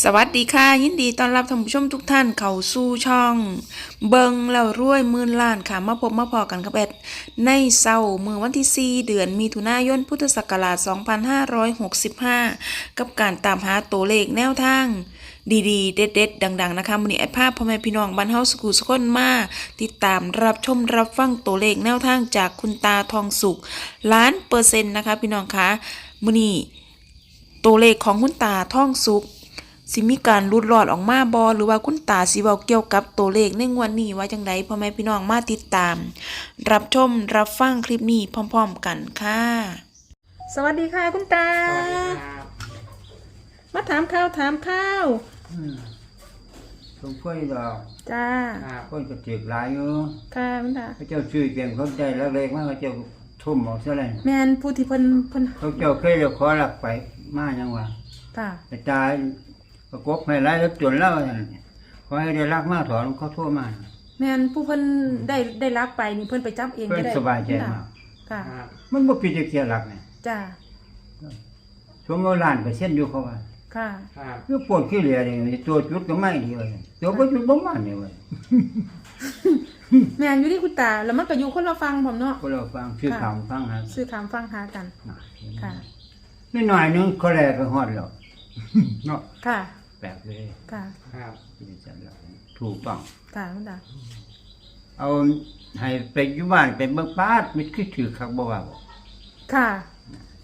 สวัสดีค่ะ ยินดีต้อนรับท่านผู้ชมทุกท่านเข้าสู่ช่อง เบิงแล้วรวยมื่นล้านค่ะ มาพบมาพอกันกับแอดในเศร้ามือวันที่ 4 เดือนมีถุนายนพุทธศักราช 2565 กับการตามหาตัวเลขแนวทาง ดีๆ เด็ดๆ ดัง ๆ นะคะมือนี้แอดภาพพ่อแม่พี่น้องบ้านเฮาสกูสกคนมา ติดตามรับชมรับฟังตัวเลขแนวทางจากคุณตาทองสุขล้านเปอร์เซ็นต์นะคะ พี่น้องคะมือนี้ตัวเลขของคุณตาทองสุข สิมีการรุดรอดออกมาบอหรือว่าคุณตาสิเว้าเกี่ยวกับตัวเลขในงวดนี้ว่าจังไดพ่อแม่พี่น้องมาติดตาม รับชมรับฟังคลิปนี้พร้อม ๆ กันค่ะ สวัสดีค่ะคุณตา สวัสดีครับมาถามข้าวถามข้าวสมควรดอกจ้าครับคนก็จืดหลายอยู่ค่ะคุณตาพระเจ้าชื่อเปลี่ยนเขาใจแล้วเล็กมากพระเจ้าทุ่มออกซะเลยแม่นผู้ที่เพิ่นเพิ่นพระเจ้าเคยจะขอหลักไปมายังวะค่ะ แต่ตาย ประกบให้ไล่แล้วจนแล้วนั่นขอให้ได้รักมาถอนเขาโทษมาแม่นผู้เพิ่นได้ได้รักไปนี่เพิ่นไปจับเองเพื่อก็นได้สบายใจมากค่ะ ครับมันบ่ผิดจะเกียรักเนี่ยจ้า สมมติล้านเปอร์เซ็นต์อยู่เขาว่าค่ะ ครับคือปวดขี้เหร่นี่ตัวจุดก็ไม่ดีเลยตัวบ่จุดบ่มาเนี่ยเว้ยแม่นอยู่ที่คุณตา แล้วมันก็อยู่คนละฟังผมเนาะ พวกเราฟังชื่อข่าวฟังหาซื้อคำฟังหากัน ค่ะ นิดหน่อยนึงเขาแลก็ฮอดแล้วเนาะ ค่ะ แปลกเลยค่ะครับที่จะจัดแล้วถูกต้อง ค่ะคุณตาเอาให้ไปอยู่บ้านไปเบิ่งปาดมันคือถือคักบ่ว่าบ่ค่ะ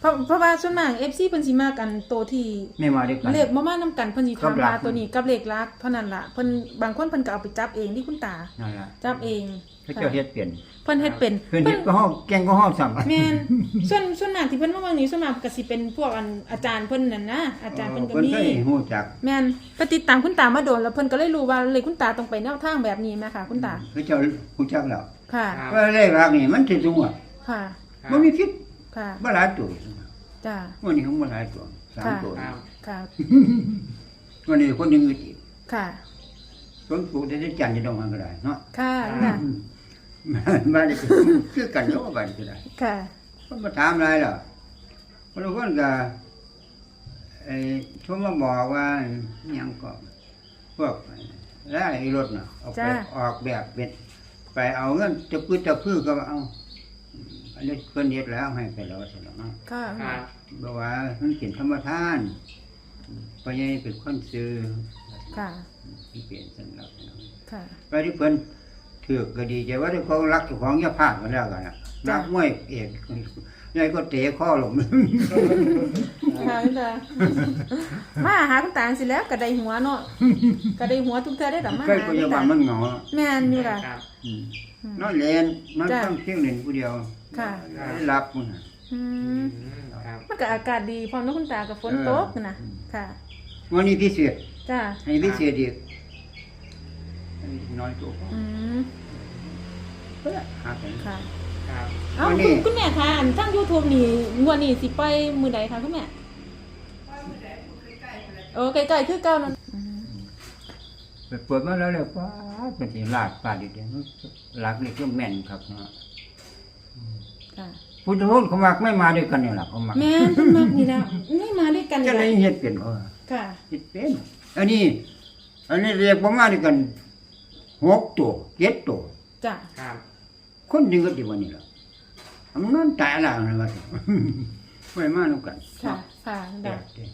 เพราะเพราะว่าส่วนมาก FC เพิ่นสิมากันตัวที่ไม่มาด้วยกัน เลขบ่มานํกันเพิ่นสิกัถาบมหลัว่ากตัวนี้กับเลขลักเท่านั้นล่ะเพิ่นบางคนเพิ่นก็เอาไปจับเองที่คุณตา นั่นล่ะจับเองเขาเจ้าเฮ็ดเปลี่ยนเพิ่นเฮ็ดเป็นเพิ่นเฮ็ดก็ฮ้อแกงก็ฮ้อซ้ํแม่นส่วนส่วนมากที่เพิ่นมาเบิ่งนี่ส่วนมากก็สิเป็นพวกอันอาจารย์เพิ่นนั่นนะอาจารย์เพิ่นก็เพิ่นมีเคยฮู้จักแม่นไปติดตามคุณตามาโดนแล้วเพิ่นก็เลยรู้ว่าเลขคุณตาต้องไปแนวทางแบบนี้แม่ค่ะ คุณตาเขาเจ้าฮู้จักแล้วค่ะ ครับว่าเลขรักนี่มันสิสูงอะค่ะบ่มีคิด ค่ะบ่หลายตัวจ้าวันนี้ของบ่หลายตัวสามค่ะตัวครับค่ะวันนี้คนยังอื่นอีกค่ะต้นปลูกได้จันทร์จะต้องมาก็ได้เนาะค่ะคุณตาบ้านนี้คือกันเนาะบ้านนี้ก็ได้ค่ะคนมาถามอะไรล่ะคนละคนก็ไอ้โทรมาบอกว่าอิหยังก็พวกแล้วไอ้รถน่ะเอาไปจ้าออกแบบเป็นไปเอาเงินจะพื้นจะพื้นก็เอา อันนี้เพิ่นเฮ็ดแล้วให้ไปแล้วใช่หรอเนาะค่ะครับบอกว่ามันเป็นธรรมทานเพราะยังเป็นคนซื้อค่ะที่เปลี่ยนสำหรับค่ะไปที่เพิ่นถือก็ดีใจว่าที่เขารักเจ้าของอย่าพลาดกันแล้วกันนะนักมวยเอกยายก็เตะข้อลงค่ะคุณตามาหาคุณตาสิแล้วก็ได้หัวเนาะก็ได้หัวทุกเทื่อได้ดอกมาใกล้หาพคุณยาบาตาลมันเหงาแม่นอยู่ล่ะครับอืมอืมนอนเล่นนอนจ้ะต้องเที่ยงเล่นผู้เดียว ค่ะหลับมันน่ะอือืมมครับ มันก็อากาศดีพร้อมเนาะคุณตากับฝนตกนะค่ะ วันนี้พิเศษจ้าให้พิเศษอีกอันนี้น้อยตัวอืมเพิ่นหากัน ค่ะ ครับเอ้าวันนี้ คุณคุณแม่คะอันทั้ง YouTube นี่งวดนี้สิไปมื้อใดคะคุณแม่โอ้ใกล้ๆคือเก่านั่นอืมไปเปิดมาแล้วเลยป้าดเป็นสิลาดป้าดอีกเดียวหลักนี่ก็แม่นครับเนาะ ค่ะ พุทธรูปเขามักไม่มาด้วยกันนี่ล่ะเขามักแม่นเพิ่นมักนี่แล้วนี่มาด้วยกันจะนี่ได้ล่ะเฮ็ดเป็นบ่ค่ะ เฮ็ดเป็น อันนี้ อันนี้เรียกประมาณด้วยกันหกตัวเจ็ดตัว จ้ะ ครับ คนหนึงก็ดีกว่านี้ล่ะมันนอนตายแล้วนะว่าไม่มานํกันค่ะ ค่ะแปลได้กเด้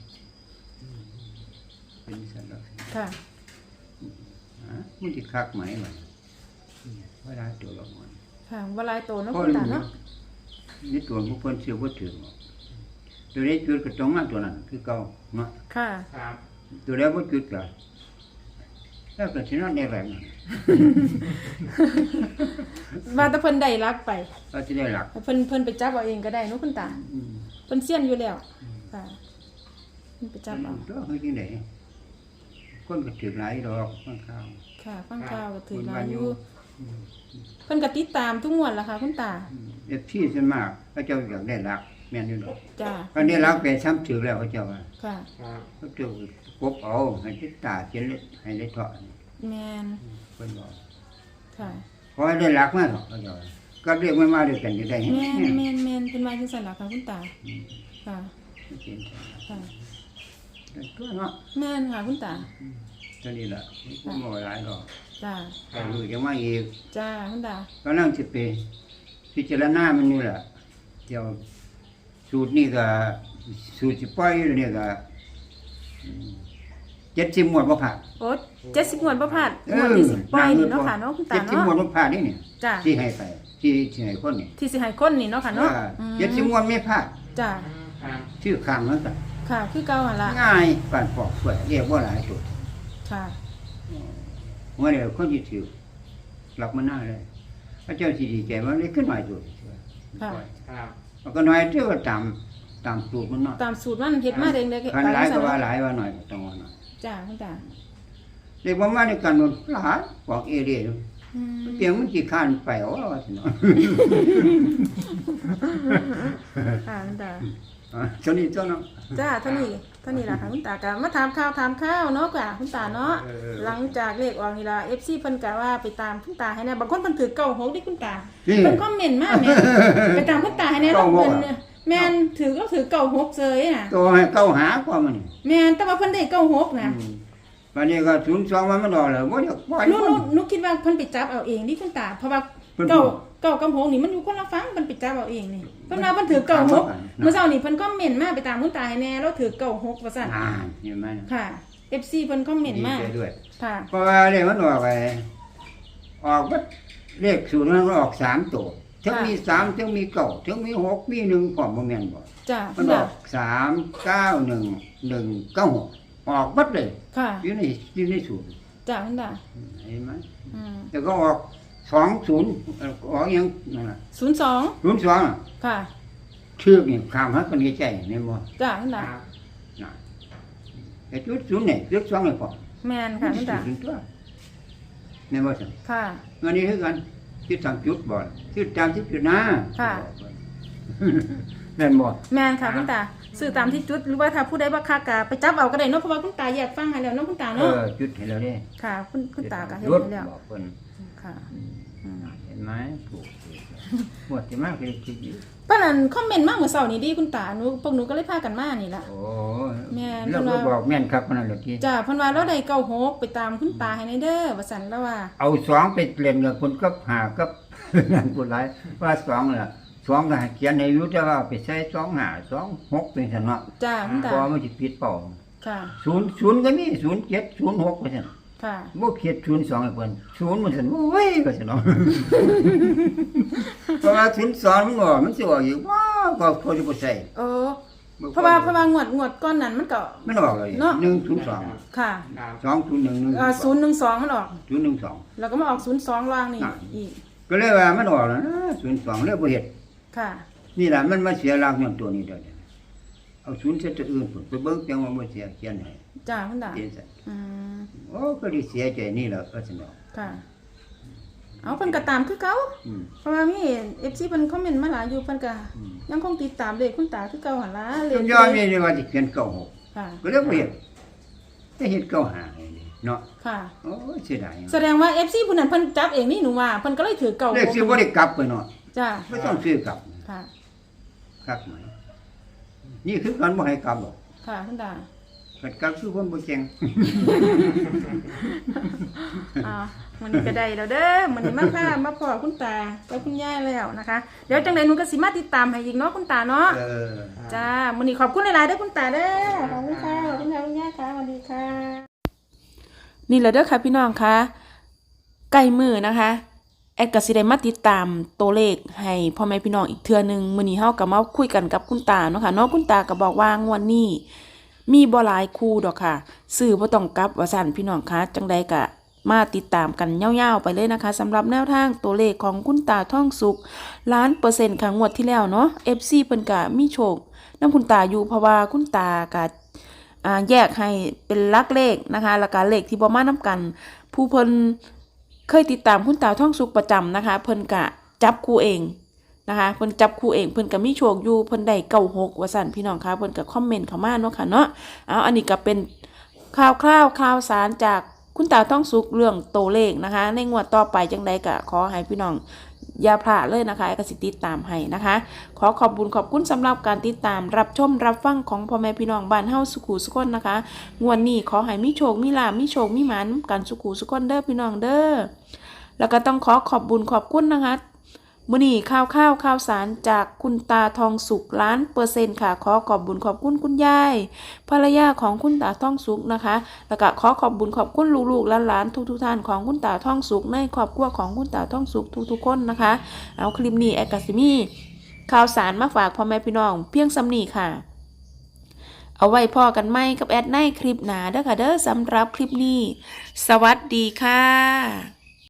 เป็นสันแล้วค่ะ ฮะมันสิคักไหมวะเวลาตัวละมันค่ะบ่หลายโตเนาะพอคุณรู้ตาเนาะ นี่ตัวผู้เพิ่นเชื่อบ่ถือหรอกตัวนี้จุดก็ต้องมาตัวนั้น คือเก่าเนาะค่ะ ครับตัวแล้วบ่จุดก็แล้วก็สินอนได้แรงนั่นว่าแต่เพิ่นได้รักไปก็สิได้หลักเพิ่นเพิ่นไปจับเอาเองก็ได้เนาะคุณตาอืมเพิ่นเซียนอยู่แล้วค่ะเพิ่นไปจับเอาตัวเฮ็ดจังได๋คนก็ถือหลายดอกข้างข้าว ค่ะฟังข่าวก็ถือคนมาว่าออยู่ยู่ เพิ่นก็ติดตามทุกงวดล่ะค่ะ คุณตา เอฟที่ส่วนมากเขาเจ้าอยากได้หลักแม่นอยู่ดอกจ้าอันนี้หลักไปซ้ำถือแล้วเขาเจ้าว่าค่ะ ครับเขาเจ้ากบเอาให้ติดตาเขียนเล็ดให้ได้เถาะนี่แม่นเพิ่นบอกค่ะ ขอให้ได้หลักมาเถาะเขาเจ้าว่าก็เรียกมันมาด้วยกันจะได้แม่นแม่นแม่นแม่นเพิ่นว่าจังซั่นล่ะค่ะคุณตา ค่ะเขียนค่ะ ตัวเนาะแม่นค่ะคุณตา ตัวนี้ล่ะบ่บ่หลายหรอกจ้าแต่รู้จังว่าอีกจ้าคุณตากำลังสิไป พิจารณามันนี่ล่ะเดี๋ยวสูตรนี่ก็สูตรสิปล่อยอยู่นี่ก็เจ็ดสิบหมวดบ่ผ่านโอ๊เจ็ดสิบงวดบ่พลาดงวดที่สิบปล่อยนี่เนาะค่ะเนาะคุณตาเจ็ดสิบหมวดเนาะบ่ผ่านนี่นี่จ้าที่ให้ไปที่ที่ให้คนนี่ที่สิให้คนนี่เนาะค่ะเนาะอืมเจ็ดสิบหมวดไม่พลาดจ้าชื่อข้างนั้นก็ค่ะ คือเก่าหั่นล่ะง่ายปานปอกสวยเรียกว่าหลายจุดค่ะเมื่อเดี๋ยวคนที่ถือรับมันหน้าเลย พระเจ้าสิดีใจว่าได้ขึ้นมาจุดค่ะ ครับมันก็น้อยเท่าตามตามสูตรมันเนาะตามสูตรมันเฮ็ดมาเด้งเด้คันหลายก็ว่าหลายว่าหน่อยก็ต้องว่าหน่อยจ้าคุณตาเรียกว่ามาในการมันหลายบอกเอเดียอืม เตียงมันกี่ข้านไปอ๋อว่าสิเนาะค่ะคุณตาอะเท่านี้เท่านั้นจ้าเท่านี้เท่านี้ล่ะค่ะคุณตาก็มาถามข่าวถามข้าวเนาะกะคุณตาเนาะเออเออ หลังจากเลขออกนี่ล่ะ FC เพิ่นก็ว่าไปตามคุณตาให้แน่บางคนเพิ่นถือเก่าหกดิคุณตานี่ เพิ่นคอมเมนต์มาแม่ไปตามคุณตาให้แน่แล้วเก้าหก เพิ่นอะเนี่ยแม่นถือก็ถือเก่าหกเซยน่ะ ตัวให้เก้าหากว่ามันแม่นแต่ว่าเพิ่นได้เก่าหกนะอืม วันนี้ก็ศูนย์สองมันมันดอกเลยว่าอยากปล่อยหนูหนูหนูคิดว่าเพิ่นไปจับเอาเองดิคุณตา เพราะว่าเพิ่นเก่าบอก เก่ากับหกนี่มันอยู่คนละฟังเพิ่นไปจับเอาเองนี่เพิ่นว่าเพิ่นถือเก่าหกเนาะเมื่อเช้านี่เพิ่นคอมเมนต์มาไปตามคุณตาให้แน่แล้วถือเก่าหกว่าซั่นอ่าเห็นไหมค่ะ FC เพิ่นคอมเมนต์มาดีใจด้วย ค่ะ เพราะว่าเลขมันออกไปออกว่าเลขศูนย์มันออกสามตัวทั้งมีสามทั้งมีเก้าทั้งมีหกมีหนึ่งพร้อมบ่แม่นบ่จ้ามัคุนณอตาอกสามเก้าหนึ่งหนึ่งเก้าหก ออกบัดเลยค่ะอยู่ในอยู่ในศูนย์จ้าคุณตาเห็นไหมอืมแต่ก็ออกสองศูนย์ออกอยังนั่นน่ะ02ศูนย์สองอะค่ะเชือกนี่ข้ามหักกันในใจนี่บ่จ้าคุณตาครับน่ะแต่จุดศูนย์เนี่ยจุดสองเนี่ยพอแม่นค่ะคุณตาศูนย์ตัวแม่นบ่ซั่นค่ะอันนี้คือกันจุดสามจุดบ่จุดตามที่จุดหน้าค่ะแม่นบ่แม่นค่ะคุณตา ซื้อตามที่จุดหรือว่าถ้าผู้ใดบ่คักก็ไปจับเอาก็ได้เนาะเพราะว่าคุณตาแยกฟังให้แล้วเนาะคุณตาเอเนาะอจุดให้แล้วเด้ค่ะ คุณคุณตาก็เฮ็ดจุดให้แล้วบอกเพิ่นค่ะอืมเห็นไหมถูกถูกหมดที่มากเลยคิดอยู่เพิ่นนั่นคอมเมนต์มาเมื่อเช้านี้ดิคุณตาหนูพวกหนูก็เลยพากันมานี่ล่ะ โอ้แม่น แล้วเพิ่ก็นว่าบอกแม่นครับคนนั้นแหละที่จ้าเพิ่นว่าเราได้เก้าหกไปตามคุณตาให้ในเด้อว่าซั่นแล้วว่าเอาสองไปเล่นกับคนก็หากับนั่นคนหลายว่าสองน่ะ สองก็ให้เขียนให้รู้แต่ว่าเอาไปใช้สองหาสองหกเป็นสันเนาะจ้าคุณตาพอมันสิผิดเปล่าค่ะ ศูนย์ศูนย์ก็มีศูนย์เจ็ดศูนย์หกเป็นสันค่ะบ่เขียนศูนย์สองให้เพิ่นศูนย์มันสันโอ้ยก็สันเนาะ เพราะว่าศูนย์สองมันออกมันสิออกอีกว้าวก็พอสิบ่ใส่โอ้เพราะว่าเพราะว่างวดงวดก้อนนั้นมันก็ มันออกเลยเนาะ หนึ่งศูนย์สองค่ะครับสองศูนย์หนึ่งหนึ่งเอ่อ012มันออก ศูนย์หนึ่งสองแล้วก็มาออก02ล่างนี่อะอีกก็เลยว่ามันออกแล้วนะศูนย์สองเลยบ่เฮ็ด ค่ะ นี่ล่ะมันมาเสียหลักอย่างตัวนี้เด้อเนี่ยเอาศูนย์เสร็จตัวอื่นพุ่นไปเบิ่งจังว่าบ่เสียเขียนให้จ้าคุณตาเขียนใส่อืมโอ้ก็ได้เสียใจนี่แหละก็สนอกค่ะ เอาเพิ่นก็ตามคือเก่าอืม เพราะว่ามี FC เพิ่นคอมเมนต์มาหลายอยู่เพิ่นก็อืม ยังคงติดตามเลขคุณตาคือเก่าหั่นล่ะเลจขนยอมนี่ว่าสิเขียนเก้าหกค่ะ ก็เลยบ่เฮ็ดแต่เฮ็ดเก้าห้าให้นี่เนาะค่ะ โอ้ยเสียดายแสดงว่า FC ผู้นั้นเพิ่นจับเองนี่หนูว่าเพิ่นก็เลยถือเก่าเลขสิบ่ได้กลับไปเนาะ จ้าบ่ต้องซื้อกลับค่ะ ครับไหมนี่คือการบ่ให้กลับหรอกค่ะคุณตากัดกลับคือคนบ่แจ้งอ่ามันนี้ก็ได้แล้วเด้อมันนี้มาค่ะมาพอคุณตากับคุณย่าแล้วนะคะ เดี๋ยวจังไดหนูก็สิมาติดตามให้อีกเนาะคุณตาเนาะเออจ้ามันนี้ขอบคุณหลายๆเด้อคุณตาเด้อขอบคุณค่ะขอบคุณค่ะคุณย่าค่ะสวัสดีค่ะ นี่แหละเด้อค่ะพี่น้องคะใกล้มือนะคะ แอดก็สิได้มาติดตามตัวเลขให้พ่อแม่พี่น้องอีกเทื่อนึงมื้อนี้เฮาก็มาคุยกันกับคุณตาเนาะค่ะเนาะคุณตาก็บอกว่างวดนี้มีบ่หลายคู่ดอกค่ะซื้อบ่ต้องกลับว่าซั่นพี่น้องคะจังใดก็มาติดตามกันยาวๆไปเลยนะคะสำหรับแนวทางตัวเลขของคุณตาท่องสุขล้านเปอร์เซ็นต์ค่ะงวดที่แล้วเนาะ FC เพิ่นก็มีโชคนํคุณตาอยู่เพราะว่าคุณตาก็แยกให้เป็นลักเลขนะคะแล้วก็เลขที่บ่มานํกัน ผู้เพิ่น เคยติดตามคุณตาท่องสุขประจำนะคะ เพิ่นกะจับคู่เองนะคะเพิ่นจับคู่เองเพิ่นก็มีโชคอยู่เพิ่นได้เก้าหกว่าสั่นพี่น้องคะเพิ่นก็คอมเมนต์เข้ามาเนาะค่ะเนาะเอาอันนี้ก็เป็นข่าวคร่าวข่าวสารจากคุณตาท่องสุขเรื่องโตวเลขนะคะ ในงวดต่อไปจังใดก็ขอให้พี่น้อง อย่าพลาดเลยนะคะกสิติดตามให้นะคะ ขอขอบคุณขอบคุณสำหรับการติดตามรับชมรับฟังของพ่อแม่พี่น้องบ้านเฮาสุขูสุขนนะคะงวดนี้ขอให้มีโชคมีลามีโชคมีหมันกันสุขูสุขนเด้อพี่น้องเด้อแล้วก็ต้องขอขอบบุญขอบคุณนะคะ มื้อนี้ข้าวข้าวข้าวสารจากคุณตาทองสุกล้านเปอร์เซ็นต์ค่ะ ขอขอบบุญขอบคุณคุณยายภรรยาของคุณตาทองสุกนะคะ แล้วก็ขอขอบบุญขอบคุณลูกๆหลานๆทุกๆท่านของคุณตาทองสุกในครอบครัวของคุณตาทองสุกทุกๆคนนะคะ เอาคลิปนี้แอกาซิมีข่าวสารมาฝากพ่อแม่พี่น้อง เพียงสำนีค่ะ เอาไว้พอกันไหมกับแอดในคลิปหนาเด้อค่ะเด้อสำหรับคลิปนี้ สวัสดีค่ะ